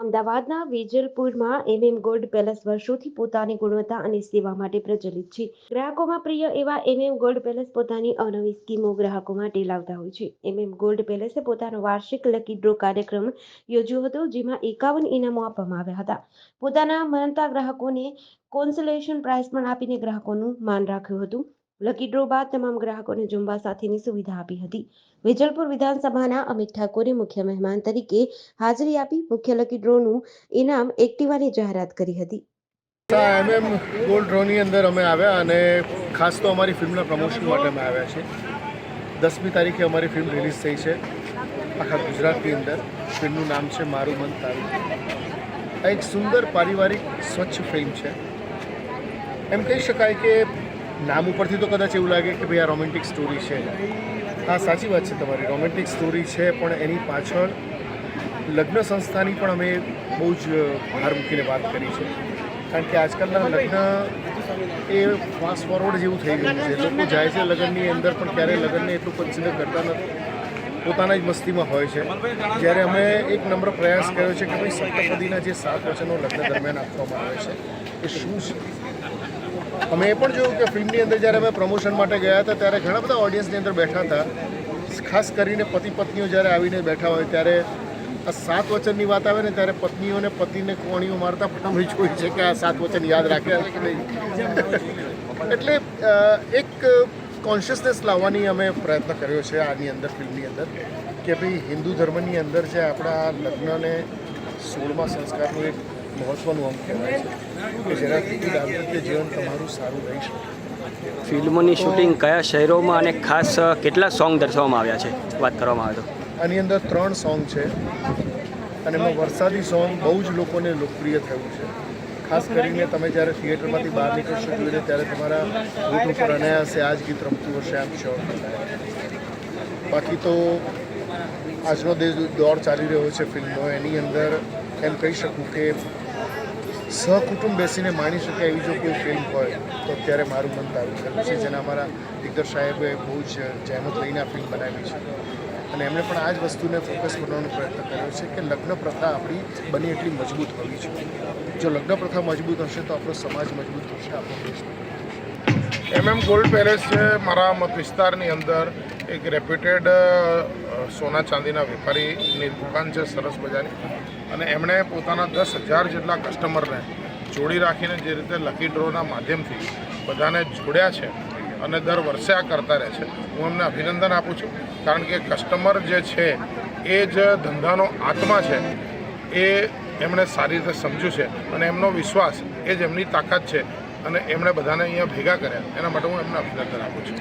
અમદાવાદના વેજલપુરમાં MM gold palace વર્ષોથી પોતાની ગુણવત્તા અને સેવા માટે પ્રચલિત છે. ગ્રાહકોમાં પ્રિય એવા એમએમ ગોલ્ડ પેલેસ પોતાની અવનવી સ્કીમો ગ્રાહકો માટે લાવતા હોય છે. એમએમ ગોલ્ડ પેલેસે પોતાનો વાર્ષિક લકી ડ્રો કાર્યક્રમ યોજ્યો હતો, જેમાં એકાવન ઇનામો આપવામાં આવ્યા હતા. પોતાના મનતા ગ્રાહકોને કોન્સોલેશન પ્રાઇઝ પણ આપીને ગ્રાહકોનું માન રાખ્યું હતું. લકી ડ્રો બાદ તમામ ગ્રાહકોને જુંબા સાથેની સુવિધા આપી હતી. વેજલપુર વિધાનસભાના અમિત ઠાકોરે મુખ્ય મહેમાન તરીકે હાજરી આપી મુખ્ય લકી ડ્રોનું ઇનામ એક્ટિવાની જાહેરાત કરી હતી. એમએમ ગોલ્ડ ડ્રોની અંદર અમે આવ્યા અને ખાસ તો અમારી ફિલ્મના પ્રમોશન માટે અમે આવ્યા છે દસમી તારીખે અમારી ફિલ્મ રિલીઝ થઈ છે આખા ગુજરાતની અંદર. ફિલ્મનું નામ છે મારું મન તારું. આ એક સુંદર પારિવારિક સ્વચ્છ ફિલ્મ છે. એમ કહી શકાય કે નામ ઉપરથી તો કદાચ એવું લાગે કે ભાઈ આ રોમેન્ટિક સ્ટોરી છે હા, સાચી વાત છે તમારી. રોમેન્ટિક સ્ટોરી છે, પણ એની પાછળ લગ્ન સંસ્થાની પણ અમે બહુ જ ભાર મૂકીને વાત કરી છે. કારણ કે આજકાલના લગ્ન એ ફાસ્ટ ફોરવર્ડ જેવું થઈ ગયું છે. લોકો જાય છે લગ્નની અંદર, પણ ક્યારેય લગ્નને એટલું કન્સિડર કરતા નથી. પોતાના જ મસ્તીમાં હોય છે. જ્યારે અમે એક નમ્ર પ્રયાસ કર્યો છે કે ભાઈ સપ્તપદીના જે સાત વચનો લગ્ન દરમિયાન આપવામાં આવે છે, એ શું છે? અમે એ પણ જોયું કે ફિલ્મની અંદર જ્યારે અમે પ્રમોશન માટે ગયા હતા, ત્યારે ઘણા બધા ઓડિયન્સની અંદર બેઠા હતા. ખાસ કરીને પતિ પત્નીઓ જ્યારે આવીને બેઠા હોય, ત્યારે આ સાત વચનની વાત આવે ને, ત્યારે પત્નીઓને પતિને કોણીઓ મારતા પણ અમે જોયું છે કે આ સાત વચન યાદ રાખ્યા કે નહીં. એટલે એક કોન્શિયસનેસ લાવવાની અમે પ્રયત્ન કર્યો છે આની અંદર, ફિલ્મની અંદર, કે ભાઈ હિન્દુ ધર્મની અંદર જે આપણા લગ્નને સોળમા સંસ્કારનું એક મહત્ત્વનું અંગ કહેવાય છે કે જેનાથી દાંપત્ય જીવન તમારું સારું રહી શકે. ફિલ્મોની શૂટિંગ કયા શહેરોમાં અને ખાસ કેટલા સોંગ દર્શાવવામાં આવ્યા છે? વાત કરવામાં આવે તો. આની અંદર ત્રણ સોંગ છે અને એમાં વરસાદી સોંગ બહુ જ લોકોને લોકપ્રિય થયું છે. ખાસ કરીને તમે જ્યારે થિયેટરમાંથી બહાર નીકળશો જોઈને ત્યારે તમારા હોઠ ઉપર અનાયાસે આ જ ગીત રમતું હશે આમ શ્યોર બાકી તો આજનો દેશ દોર ચાલી રહ્યો છે ફિલ્મનો. એની અંદર એમ કહી શકું કે સહકુટુંબ બેસીને માણી શકે એવી જો કોઈ ફિલ્મ હોય, તો અત્યારે મારું મન તારું થયું છે. જેના અમારા દિગ્દર સાહેબે બહુ જ જહેમત લઈને આ ફિલ્મ બનાવી છે. અને એમણે પણ આ જ વસ્તુને ફોકસ કરવાનો પ્રયત્ન કર્યો છે કે લગ્ન પ્રથા આપણી બની એટલી મજબૂત હોવી જોઈએ. જો લગ્ન પ્રથા મજબૂત હશે, તો આપણો સમાજ મજબૂત થશે, આપણો દેશ. એમએમ ગોલ્ડ પેલેસ છે, મારા મત વિસ્તારની અંદર એક રેપ્યુટેડ સોના ચાંદીના વેપારીની દુકાન છે સરસ મજાની. અને એમણે પોતાના દસ હજાર જેટલા કસ્ટમરને જોડી રાખીને જે રીતે લકી ડ્રોના માધ્યમથી બધાને જોડ્યા છે અને દર વર્ષે આ કરતા રહે છે. હું એમને અભિનંદન આપું છું. કારણ કે કસ્ટમર જે છે, એ જ ધંધાનો આત્મા છે. એ એમણે સારી રીતે સમજ્યું છે અને એમનો વિશ્વાસ એ જ એમની તાકાત છે અને એમણે બધાને અહીંયા ભેગા કર્યા. એના માટે હું એમને અભિનંદન આપું છું.